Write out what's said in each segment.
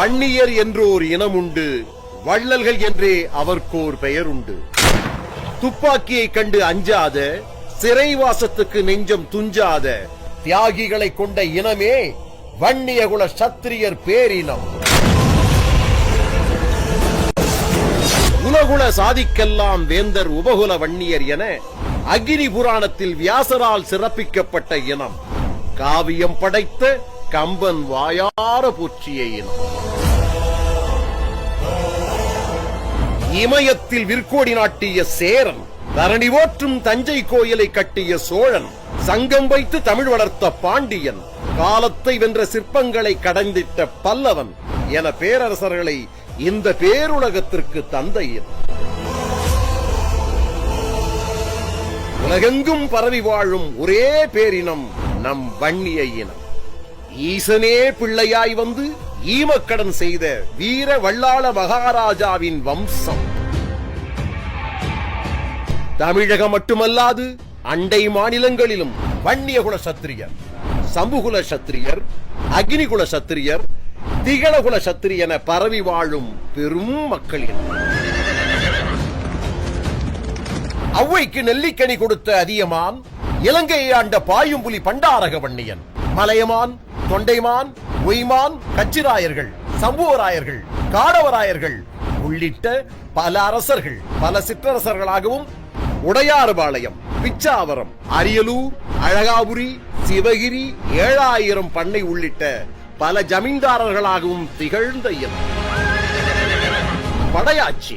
வன்னியர் என்றோர் இனம் உண்டு வள்ளல்கள் என்றே அவர்க்கோர் பெயர் உண்டு. துப்பாக்கியை கண்டு அஞ்சாத சிறைவாசத்துக்கு நெஞ்சம் துஞ்சாத தியாகிகளை கொண்ட இனமே வன்னியகுல சத்திரியர் பேரினம். உலகுல சாதிக்கெல்லாம் வேந்தர் உபகுல வன்னியர் என அகிரி புராணத்தில் வியாசரால் சிறப்பிக்கப்பட்ட இனம். காவியம் படைத்த கம்பன் வாயார போற்றிய இனம். இமயத்தில் விற்கோடி நாட்டிய சேரன் தரணி ஓற்றும் தஞ்சை கோயிலை கட்டிய சோழன் சங்கம் வைத்து தமிழ் வளர்த்த பாண்டியன் காலத்தை வென்ற சிற்பங்களை கடந்திட்ட பல்லவன் என பேரரசர்களை இந்த பேருலகத்திற்கு தந்தையின். உலகெங்கும் பரவி வாழும் ஒரே பேரினம் நம் வன்னிய இனம். ஈசனே பிள்ளையாய் வந்து ஈமக்கடன் செய்த வீர வல்லாள மகாராஜாவின் வம்சம். தமிழகம் மட்டுமல்லாது அண்டை மாநிலங்களிலும் வன்னியகுல சத்திரியர் சம்புகுல சத்திரியர் அக்னிகுல சத்திரியர் திகழகுல சத்திரியன பரவி வாழும் பெரும் மக்களின் அவ்வைக்கு நெல்லிக்கனி கொடுத்த அதியமான் இலங்கையை ஆண்ட பாயும்புலி பண்டாரக வன்னியன் மலையமான் தொண்டைமான் ஒய்மான் கச்சிராயர்கள் சம்புவராயர்கள் காடவராயர்கள் உள்ளிட்ட பல அரசர்கள் பல சிற்றரசர்களாகவும் உடையாறுபாளையம் பிச்சாவரம் அரியலூர் அழகாபுரி சிவகிரி ஏழாயிரம் பண்ணை உள்ளிட்ட பல ஜமீன்தாரர்களாகவும் திகழ்ந்த இனம் படையாச்சி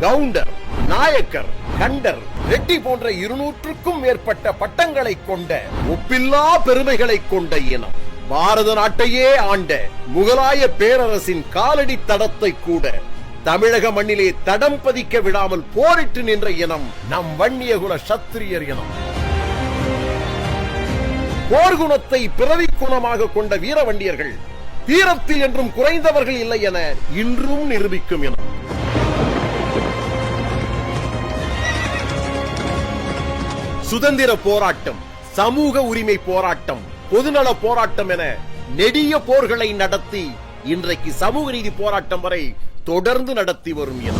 கவுண்டர் நாயக்கர் கண்டர் ரெட்டி போன்ற இருநூற்றுக்கும் மேற்பட்ட பட்டங்களை கொண்ட ஒப்பில்லா பெருமைகளை கொண்ட இனம். பாரத நாட்டையே ஆண்ட முகலாய பேரரசின் காலடி தடத்தை கூட தமிழக மண்ணிலே தடம் பதிக்க விடாமல் போரிட்டு நின்ற இனம் நம் வன்னியகுல சத்திரியர் இனம். போர்குணத்தை பிறவி குணமாக கொண்ட வீரவண்டியர்கள் வீரத்தில் என்றும் குறைந்தவர்கள் இல்லை என இன்றும் நிரூபிக்கும் இனம். சுதந்திர போராட்டம் சமூக உரிமை போராட்டம் பொதுநல போராட்டம் என நெடிய போர்களை நடத்தி இன்றைக்கு சமூக நீதி போராட்டம் வரை தொடர்ந்து நடத்தி வரும் என.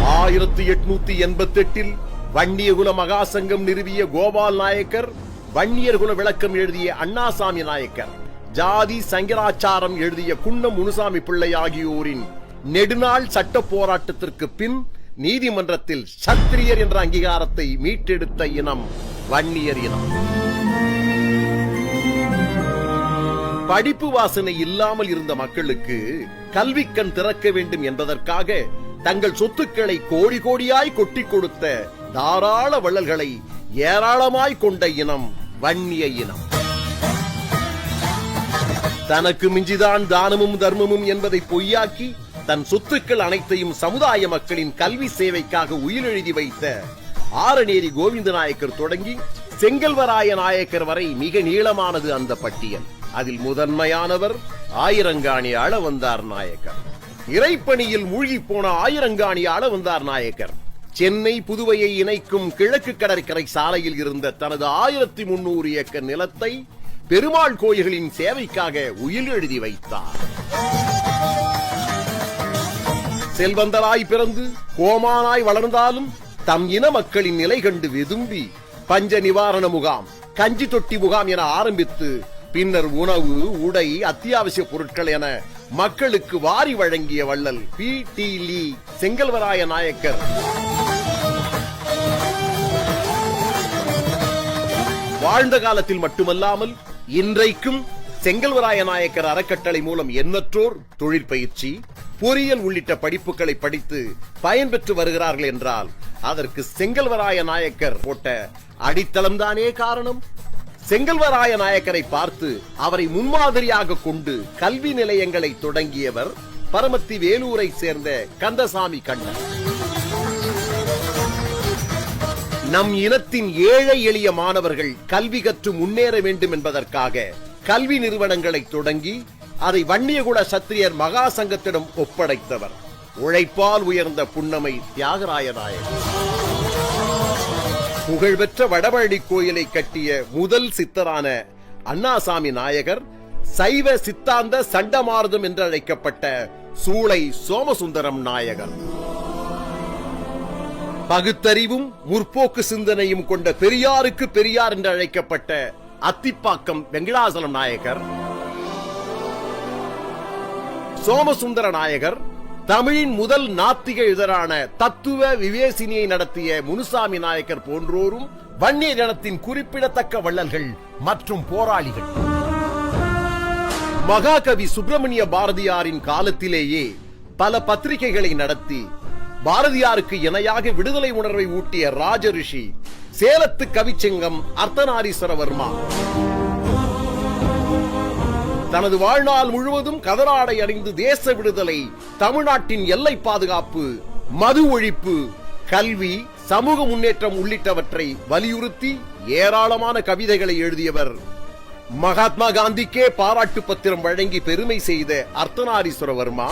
ஆயிரத்தி எட்நூத்தி எண்பத்தி எட்டில் வன்னியகுல மகாசங்கம் நிறுவிய கோபால் நாயக்கர் வன்னியர்குல விளக்கம் எழுதிய அண்ணாசாமி நாயக்கர் ஜாதி சங்கராச்சாரம் எழுதிய குன்னம் முனுசாமி பிள்ளை ஆகியோரின் நெடுநாள் சட்ட போராட்டத்திற்கு பின் நீதிமன்றத்தில் சத்திரியர் என்ற அங்கீகாரத்தை மீட்டெடுத்த இனம். வன்னியர் இனம். படிப்பு வாசனை இல்லாமல் இருந்த மக்களுக்கு கல்விக்கண் திறக்க வேண்டும் என்பதற்காக தங்கள் சொத்துக்களை கோடி கோடியாய் கொட்டி கொடுத்த தாராள வள்ளல்களை ஏராளமாய் கொண்ட இனம் வன்னிய இனம். தனக்கு மிஞ்சிதான் தானமும் தர்மமும் என்பதை பொய்யாக்கி தன் சொத்துக்கள் அனைத்தையும் சமுதாய மக்களின் கல்வி சேவைக்காக உயிரெழுதி வைத்த ஆரநேரி கோவிந்த நாயக்கர் தொடங்கி செங்கல்வராய நாயக்கர் வரை மிக நீளமானது அந்த பட்டியல். அதில் முதன்மையானவர் ஆயிரங்காணி ஆள வந்தார் நாயக்கர். இறைப்பணியில் மூழ்கி போன ஆயிரங்காணி ஆள வந்தார் நாயக்கர். சென்னை புதுவையை இணைக்கும் கிழக்கு கடற்கரை சாலையில் இருந்த தனது ஆயிரத்தி முன்னூறு ஏக்கர் நிலத்தை பெருமாள் கோயில்களின் சேவைக்காக உயில் எழுதி வைத்தார். செல்வந்தராய் பிறந்து கோமானாய் வளர்ந்தாலும் தம் இன மக்களின் நிலை கண்டு வெதும்பி பஞ்ச நிவாரண முகாம் கஞ்சி தொட்டி முகாம் என ஆரம்பித்து பின்னர் உணவு உடை அத்தியாவசிய பொருட்கள் என மக்களுக்கு வாரி வழங்கிய வள்ளல் P. T. Lee. Chengalvaraya Naicker. வாழ்ந்த காலத்தில் மட்டுமல்லாமல் இன்றைக்கும் செங்கல்வராய நாயக்கர் அறக்கட்டளை மூலம் எண்ணற்றோர் தொழிற்பயிற்சி பொறியியல் உள்ளிட்ட படிப்புகளை படித்து பயன்பெற்று வருகிறார்கள் என்றால் அதற்கு செங்கல்வராய நாயக்கர் போட்ட அடித்தளம்தானே காரணம்? செங்கல்வராய நாயக்கரை பார்த்து அவரை முன்மாதிரியாக கொண்டு கல்வி நிலையங்களை தொடங்கியவர் பரமத்தி வேலூரை சேர்ந்த கந்தசாமி கண்ணன். நம் இனத்தின் ஏழை எளிய மாணவர்கள் கல்வி கற்று முன்னேற வேண்டும் என்பதற்காக கல்வி நிறுவனங்களை தொடங்கி அதை வன்னியகுல சத்திரியர் மகா சங்கத்திடம் ஒப்படைத்தவர். உழைப்பால் உயர்ந்த புன்னமை தியாகராய நாயகர் புகழ்பெற்ற வடபழனி கோயிலை கட்டிய முதல் சித்தரான அண்ணாசாமி நாயகர் சைவ சித்தாந்த சண்டமாரதம் என்று அழைக்கப்பட்ட சூளை சோமசுந்தரம் நாயகர். பகுத்தறிவும் முற்போக்கு சிந்தனையும் கொண்ட பெரியாருக்கு பெரியார் என்று அழைக்கப்பட்ட அத்திப்பாக்கம் வெங்கடாசலம் நாயகர். சோமசுந்தர நாயகர் தமிழின் முதல் நாத்திக இதழான தத்துவ விவேசினியை நடத்திய முனுசாமி நாயக்கர் போன்றோரும் வன்னியர் இனத்தின் குறிப்பிடத்தக்க வள்ளல்கள் மற்றும் போராளிகள். மகாகவி சுப்பிரமணிய பாரதியாரின் காலத்திலேயே பல பத்திரிகைகளை நடத்தி பாரதியாருக்கு இணையாக விடுதலை உணர்வை ஊட்டிய ராஜரிஷி சேலத்து கவிச்சங்கம் அர்த்தநாரீஸ்வரவர்மா. தனது வாழ்நாள் முழுவதும் கதராடை அணிந்து தேச விடுதலை தமிழ்நாட்டின் எல்லை பாதுகாப்பு மது ஒழிப்பு கல்வி சமூக முன்னேற்றம் உள்ளிட்டவற்றை வலியுறுத்தி ஏராளமான கவிதைகளை எழுதியவர். மகாத்மா காந்திக்கே பாராட்டு பத்திரம் வழங்கி பெருமை செய்த அர்த்தநாரீஸ்வரவர்மா.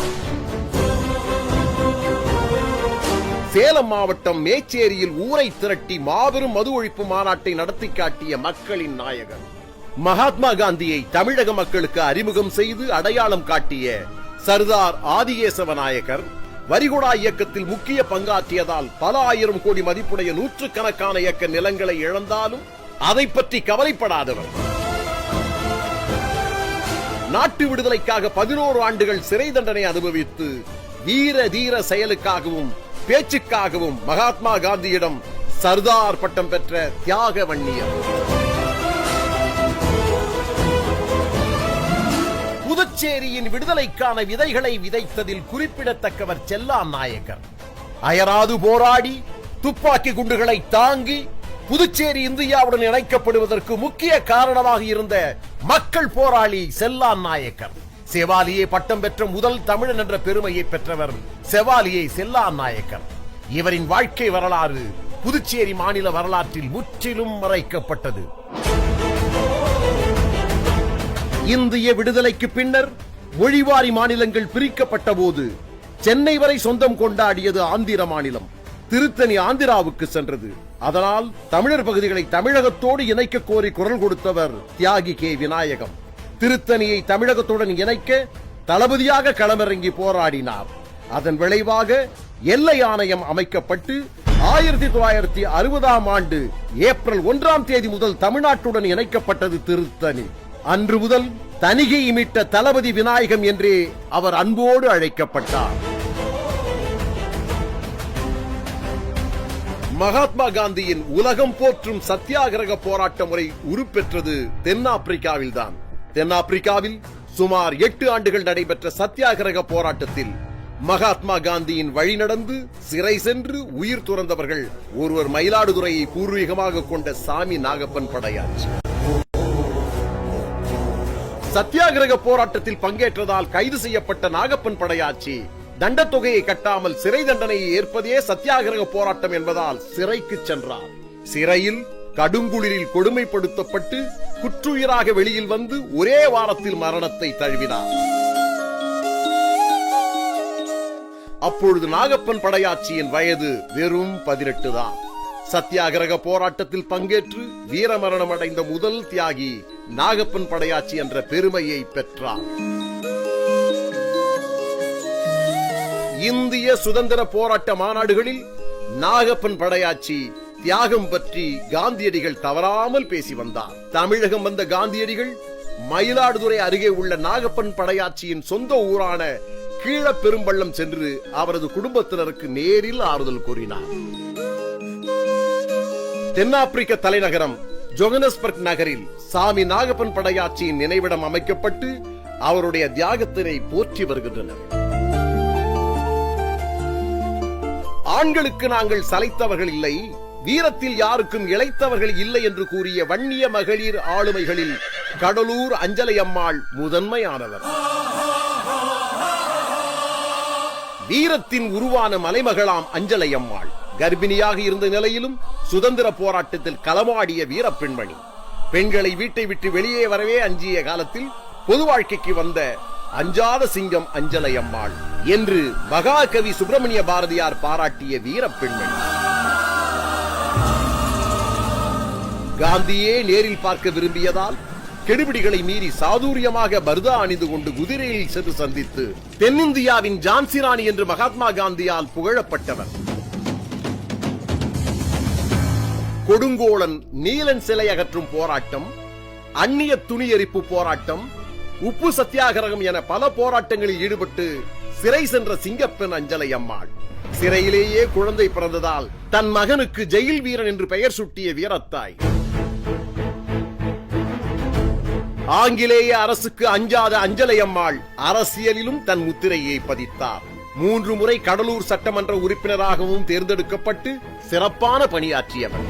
சேலம் மாவட்டம் மேச்சேரியில் ஊரை திரட்டி மாபெரும் மது ஒழிப்பு மாநாட்டை நடத்தி காட்டிய மக்களின் நாயகர் மகாத்மா காந்தியை தமிழக மக்களுக்கு அறிமுகம் செய்து அடையாளம் காட்டிய சர்தார் ஆதிகேசவ நாயகர் வரிகுடா இயக்கத்தில் முக்கிய பங்காற்றியதால் பல ஆயிரம் கோடி மதிப்புடைய நூற்றுக்கணக்கான இயக்க நிலங்களை இழந்தாலும் அதை பற்றி கவலைப்படாதவர். நாட்டு விடுதலைக்காக பதினோரு ஆண்டுகள் சிறை தண்டனை அனுபவித்து வீர தீர செயலுக்காகவும் பேச்சுக்காகவும் மகாத்மா காந்தியிடம் சர்தார் பட்டம் பெற்ற தியாக வன்னியர். புதுச்சேரியின் விடுதலைக்கான விதைகளை விதைத்ததில் குறிப்பிடத்தக்கவர் செல்லா நாயக்கர். அயராது போராடி துப்பாக்கி குண்டுகளை தாங்கி புதுச்சேரி இந்தியாவுடன் இணைக்கப்படுவதற்கு முக்கிய காரணமாக இருந்த மக்கள் போராளி செல்லான் நாயக்கர். செவாலியே பட்டம் பெற்ற முதல் தமிழன் என்ற பெருமையை பெற்றவர் செவாலியே செல்லான் நாயக்கர். இவரின் வாழ்க்கை வரலாறு புதுச்சேரி மாநில வரலாற்றில் முற்றிலும் மறைக்கப்பட்டது. இந்திய விடுதலைக்கு பின்னர் மொழிவாரி மாநிலங்கள் பிரிக்கப்பட்ட போது சென்னை வரை சொந்தம் கொண்டாடியது ஆந்திர மாநிலம். திருத்தணி ஆந்திராவுக்கு சென்றது. அதனால் தமிழர் பகுதிகளை தமிழகத்தோடு இணைக்க கோரி குரல் கொடுத்தவர் தியாகி கே. விநாயகம். திருத்தணியை தமிழகத்துடன் இணைக்க தளபதியாக களமிறங்கி போராடினார். அதன் விளைவாக எல்லை ஆணையம் அமைக்கப்பட்டு ஆயிரத்தி தொள்ளாயிரத்தி அறுபதாம் ஆண்டு ஏப்ரல் ஒன்றாம் தேதி முதல் தமிழ்நாட்டுடன் இணைக்கப்பட்டது திருத்தணி. அன்று முதல் தனிகை இமிட்ட தளபதி விநாயகம் என்றே அவர் அன்போடு அழைக்கப்பட்டார். மகாத்மா காந்தியின் உலகம் போற்றும் சத்தியாகிரக போராட்ட முறை உருப்பெற்றது தென்னாப்பிரிக்காவில்தான். தென்னாப்பிரிக்காவில் சுமார் எட்டு ஆண்டுகள் நடைபெற்ற சத்தியாகிரக போராட்டத்தில் மகாத்மா காந்தியின் வழி நடந்து சிறை சென்று உயிர் துறந்தவர்கள் ஒருவர் மயிலாடுதுறையை பூர்வீகமாக கொண்ட சாமி நாகப்பன் படையாச்சு. சத்தியாகிரக போராட்டத்தில் பங்கேற்றதால் கைது செய்யப்பட்ட நாகப்பன் படையாச்சி. தண்ட தொகையை கட்டாமல் சிறை தண்டனையை ஏற்பதே சத்தியாகிரக போராட்டம் என்பதால் சிறைக்கு சென்றார். சிறையில் கடுங்குளிரில் கொடுமைப்படுத்தப்பட்டு குற்றுயிராக வெளியில் வந்து ஒரே வாரத்தில் மரணத்தை தழுவினார். அப்பொழுது நாகப்பன் படையாச்சியின் வயது வெறும் பதினெட்டு தான் சத்தியாகிரக போராட்டத்தில் பங்கேற்று வீரமரணம் அடைந்த முதல் தியாகி நாகப்பன் படையாச்சி என்ற பெருமையை பெற்றார். இந்திய சுதந்திர போராட்ட மாநாடுகளில் நாகப்பன் படையாச்சி தியாகம் பற்றி காந்தியடிகள் தவறாமல் பேசி வந்தார். தமிழகம் வந்த காந்தியடிகள் மயிலாடுதுறை அருகே உள்ள நாகப்பன் படையாச்சியின் சொந்த ஊரான கீழ பெரும்பள்ளம் சென்று அவரது குடும்பத்தினருக்கு நேரில் ஆறுதல் கூறினார். தென்னாப்பிரிக்க தலைநகரம் ஜோகனஸ்பர்க் நகரில் சாமி நாகப்பன் படையாட்சியின் நினைவிடம் அமைக்கப்பட்டு அவருடைய தியாகத்தினை போற்றி வருகின்றனர். ஆண்களுக்கு நாங்கள் சலைத்தவர்கள் இல்லை வீரத்தில் யாருக்கும் இளைத்தவர்கள் இல்லை என்று கூறிய வன்னிய மகளிர் ஆளுமைகளில் கடலூர் அஞ்சலை அம்மாள் முதன்மையானவர். வீரத்தின் உருவான மலைமகளாம் அஞ்சலை அம்மாள். கர்ப்பிணியாக இருந்த நிலையிலும் சுதந்திர போராட்டத்தில் களமாடிய வீர பெண்மணி. பெண்களை வீட்டை விட்டு வெளியே வரவே அஞ்சிய காலத்தில் பொது வாழ்க்கைக்கு வந்த அஞ்சாத சிங்கம் அஞ்சலை அம்மாள் என்று மகாகவி சுப்பிரமணிய பாரதியார் பாராட்டிய வீர பெண்மணி. காந்தியே நேரில் பார்க்க விரும்பியதால் கெடுபிடிகளை மீறி சாதுரியமாக பர்தா அணிந்து கொண்டு குதிரையில் சென்று சந்தித்து தென்னிந்தியாவின் ஜான்சி ராணி என்று மகாத்மா காந்தியால் புகழப்பட்டவர். கொடுங்கோளன் நீலன் சிலை அகற்றும் போராட்டம் அந்நிய துணி எரிப்பு போராட்டம் உப்பு சத்தியாகிரகம் என பல போராட்டங்களில் ஈடுபட்டு சிறை சென்ற சிங்கப்பெண் அஞ்சலை அம்மாள். சிறையிலேயே குழந்தை பிறந்ததால் தன் மகனுக்கு ஜெயில் வீரன் என்று பெயர் சூட்டிய வீரத்தாய். ஆங்கிலேய அரசுக்கு அஞ்சாத அஞ்சலை அம்மாள் அரசியலிலும் தன் முத்திரையை பதித்தார். மூன்று முறை கடலூர் சட்டமன்ற உறுப்பினராகவும் தேர்ந்தெடுக்கப்பட்டு சிறப்பான பணியாற்றியவர்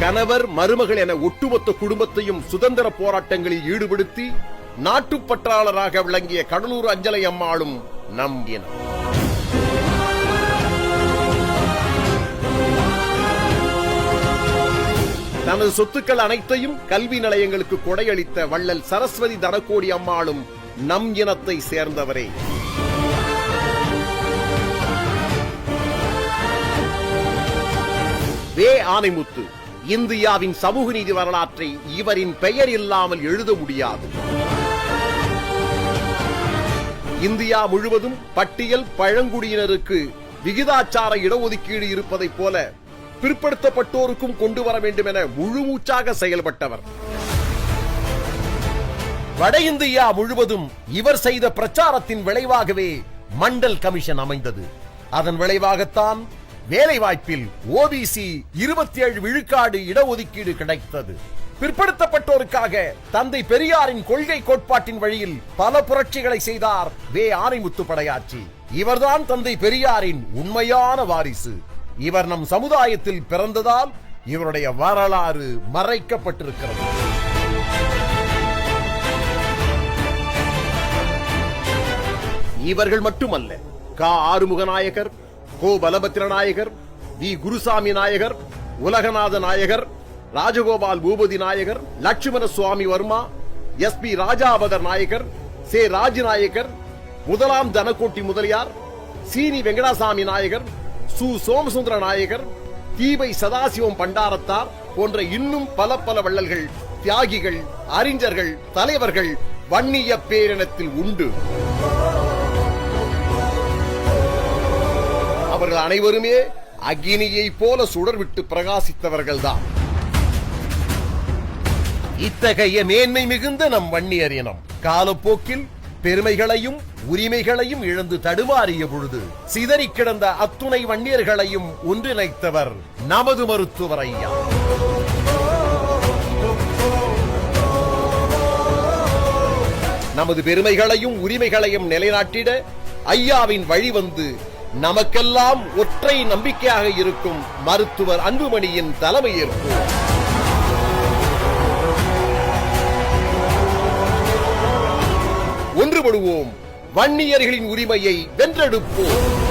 கணவர் மருமகள் என ஒட்டுமொத்த குடும்பத்தையும் சுதந்திர போராட்டங்களில் ஈடுபடுத்தி நாட்டுப்பற்றாளராக விளங்கிய கடலூர் அஞ்சலை அம்மாளும் நம் இனம். தனது சொத்துக்கள் அனைத்தையும் கல்வி நிலையங்களுக்கு கொடையளித்த வள்ளல் சரஸ்வதி தனக்கோடி அம்மாளும் நம் இனத்தை சேர்ந்தவரே. வே ஆனைமுத்து. இந்தியாவின் சமூக நீதி வரலாற்றை இவரின் பெயர் இல்லாமல் எழுத முடியாது. இந்தியா முழுவதும் பட்டியல் பழங்குடியினருக்கு விகிதாச்சார இடஒதுக்கீடு இருப்பதைப் போல பிற்படுத்தப்பட்டோருக்கும் கொண்டு வர வேண்டும் என முழுமூச்சாக செயல்பட்டவர். வட இந்தியா முழுவதும் இவர் செய்த பிரச்சாரத்தின் விளைவாகவே மண்டல் கமிஷன் அமைந்தது. அதன் விளைவாகத்தான் வேலை வாய்ப்பில் ஓபிசி இருபத்தி ஏழு விழுக்காடு இடஒதுக்கீடு கிடைத்தது. பிற்படுத்தப்பட்டோருக்காக தந்தை பெரியாரின் கொள்கை கோட்பாட்டின் வழியில் பல புரட்சிகளை செய்தார் வே. ஆனைமுத்து படையாச்சி. இவர்தான் தந்தை பெரியாரின் உண்மையான வாரிசு. இவர் நம் சமுதாயத்தில் பிறந்ததால் இவருடைய வரலாறு மறைக்கப்பட்டிருக்கிறது. இவர்கள் மட்டுமல்ல கா. ஆறுமுகநாயகர் கோ Balabhadra Nayagar V. Gurusamy Nayagar Ulaganatha Nayagar Rajagopal Bhupathi Nayagar Lakshmana Swami Varma S. P. Rajapathar Nayagar சே. ராஜநாயகர் முதலாம் தனக்கோட்டி முதலியார் சீனி வெங்கடாசாமி நாயகர் சு. சோமசுந்தர நாயகர் தீபை சதாசிவம் பண்டாரத்தார் போன்ற இன்னும் பல பல வள்ளல்கள் தியாகிகள் அறிஞர்கள் தலைவர்கள் வன்னிய பேரினத்தில் உண்டு. அவர்கள் அனைவருமே அக்னியை போல சுடர்விட்டு பிரகாசித்தவர்கள்தான். இத்தகைய மேன்மை மிகுந்த நம் வன்னியர் இனம் காலப்போக்கில் பெருமைகளையும் உரிமைகளையும் இழந்து தடுமாறிய பொழுது சிதறி கிடந்த அத்துணை வன்னியர்களையும் ஒன்றிணைத்தவர் நமது மருத்துவர் ஐயா. நமது பெருமைகளையும் உரிமைகளையும் நிலைநாட்டிட ஐயாவின் வழி வந்து நமக்கெல்லாம் ஒற்றை நம்பிக்கையாக இருக்கும் மருத்துவர் அன்புமணியின் தலைமையேற்பு. ஒன்றுபடுவோம். வன்னியர்களின் உரிமையை வென்றெடுப்போம்.